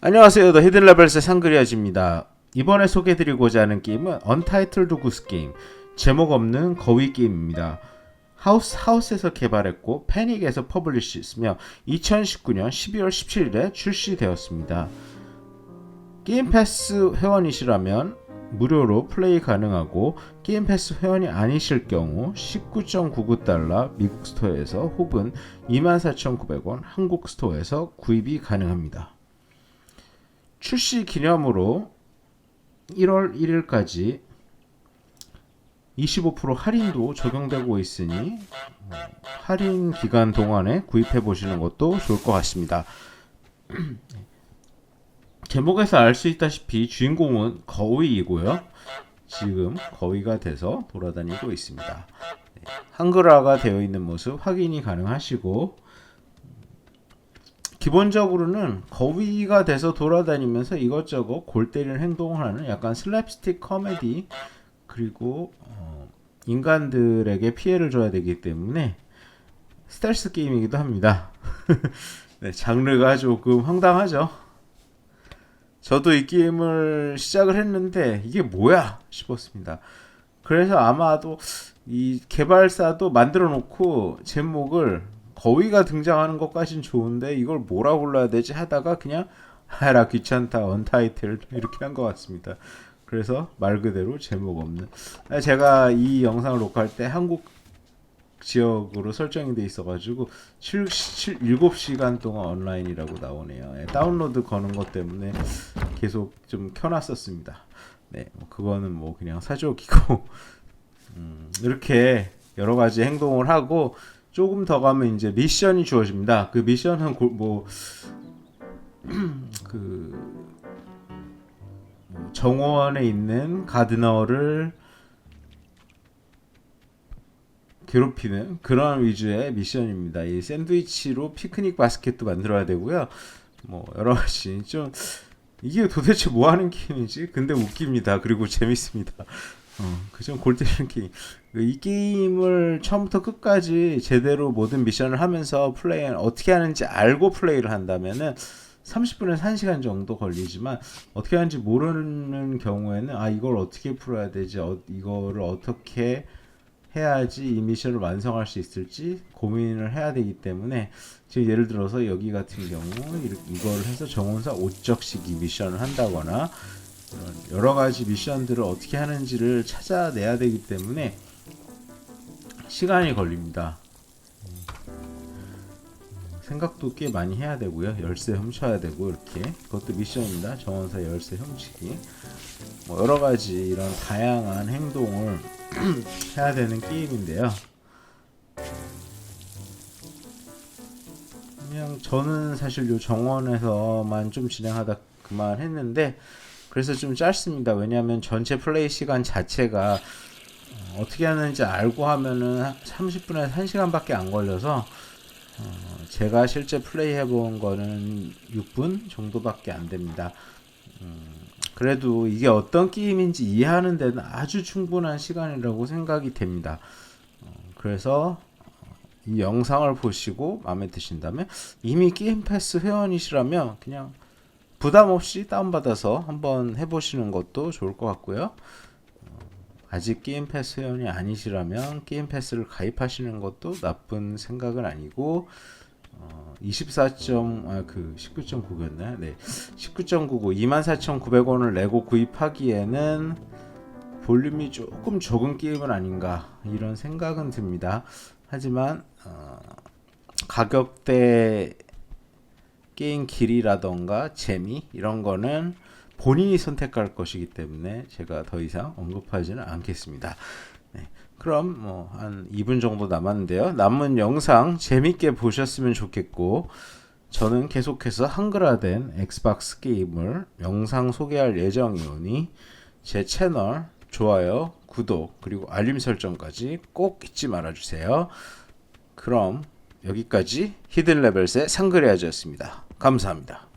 안녕하세요. 더 히든 레벨스의 상그리아즈입니다. 이번에 소개해드리고자 하는 게임은 언타이틀드 구스 게임, 제목 없는 거위 게임입니다. 하우스 하우스에서 개발했고 패닉에서 퍼블리시했으며 2019년 12월 17일에 출시되었습니다. 게임 패스 회원이시라면 무료로 플레이 가능하고 게임 패스 회원이 아니실 경우 19.99달러 미국 스토어에서 혹은 24,900원 한국 스토어에서 구입이 가능합니다. 출시 기념으로 1월 1일까지 25% 할인도 적용되고 있으니 어, 할인 기간 동안에 구입해 보시는 것도 좋을 것 같습니다. 제목에서 알 수 있다시피 주인공은 거위이고요. 지금 거위가 돼서 돌아다니고 있습니다. 네, 한글화가 되어 있는 모습 확인이 가능하시고 기본적으로는 거위가 돼서 돌아다니면서 이것저것 골 때리는 행동을 하는 약간 슬랩스틱 코미디 그리고 어, 인간들에게 피해를 줘야 되기 때문에 스텔스 게임이기도 합니다. 네, 장르가 조금 황당하죠. 저도 이 게임을 시작을 했는데 이게 뭐야 싶었습니다. 그래서 아마도 이 개발사도 만들어 놓고 제목을 거위가 등장하는 것까진 좋은데 이걸 뭐라 불러야 되지 하다가 그냥 하라 귀찮다 언타이틀 이렇게 한 것 같습니다. 그래서 말 그대로 제목 없는 아, 제가 이 영상을 녹화할 때 한국 지역으로 설정이 돼 있어가지고 7, 7, 7시간 동안 온라인이라고 나오네요. 예, 다운로드 거는 것 때문에 계속 좀 켜놨었습니다. 네, 뭐 그거는 뭐 그냥 사족이고 음, 이렇게 여러 가지 행동을 하고 조금 더 가면 이제 미션이 주어집니다. 그 미션은 뭐 그 정원에 있는 가드너를 괴롭히는 그런 위주의 미션입니다. 이 샌드위치로 피크닉 바스켓도 만들어야 되고요. 뭐 여러 가지 좀 이게 도대체 뭐 하는 게임이지? 근데 웃깁니다. 그리고 재밌습니다. 어, 그좀 골 때리는 게임. 이 게임을 처음부터 끝까지 제대로 모든 미션을 하면서 플레이 어떻게 하는지 알고 플레이를 한다면은 30분에서 1시간 정도 걸리지만 어떻게 하는지 모르는 경우에는 아 이걸 어떻게 풀어야 되지 어, 이거를 어떻게 해야지 이 미션을 완성할 수 있을지 고민을 해야 되기 때문에 지금 예를 들어서 여기 같은 경우 이걸 해서 정원사 5적씩 이 미션을 한다거나 여러 가지 미션들을 어떻게 하는지를 찾아내야 되기 때문에 시간이 걸립니다. 생각도 꽤 많이 해야 되고요. 열쇠 훔쳐야 되고 이렇게 그것도 미션입니다. 정원사 열쇠 훔치기 뭐 여러 가지 이런 다양한 행동을 해야 되는 게임인데요. 그냥 저는 사실 요 정원에서만 좀 진행하다 그만했는데 그래서 좀 짧습니다. 왜냐하면 전체 플레이 시간 자체가 어떻게 하는지 알고 하면은 30분에서 1시간밖에 안 걸려서 어, 제가 실제 플레이 해본 거는 6분 정도밖에 안 됩니다. 음, 그래도 이게 어떤 게임인지 이해하는 데는 아주 충분한 시간이라고 생각이 됩니다. 어, 그래서 이 영상을 보시고 마음에 드신다면 이미 게임 패스 회원이시라면 그냥 부담 없이 다운받아서 한번 해보시는 것도 좋을 것 같고요. 아직 게임 패스 회원이 아니시라면 게임 패스를 가입하시는 것도 나쁜 생각은 아니고 어, 24점 아 그 19.9였나요? 네. 19.99 24,900원을 내고 구입하기에는 볼륨이 조금 적은 게임은 아닌가 이런 생각은 듭니다. 하지만 어, 가격대 게임 길이라던가 재미 이런 거는 본인이 선택할 것이기 때문에 제가 더 이상 언급하지는 않겠습니다. 네, 그럼 뭐 한 2분 정도 남았는데요. 남은 영상 재밌게 보셨으면 좋겠고 저는 계속해서 한글화된 엑스박스 게임을 영상 소개할 예정이오니 제 채널 좋아요, 구독 그리고 알림 설정까지 꼭 잊지 말아주세요. 그럼 여기까지 히든 레벨스의 상그레아즈였습니다. 감사합니다.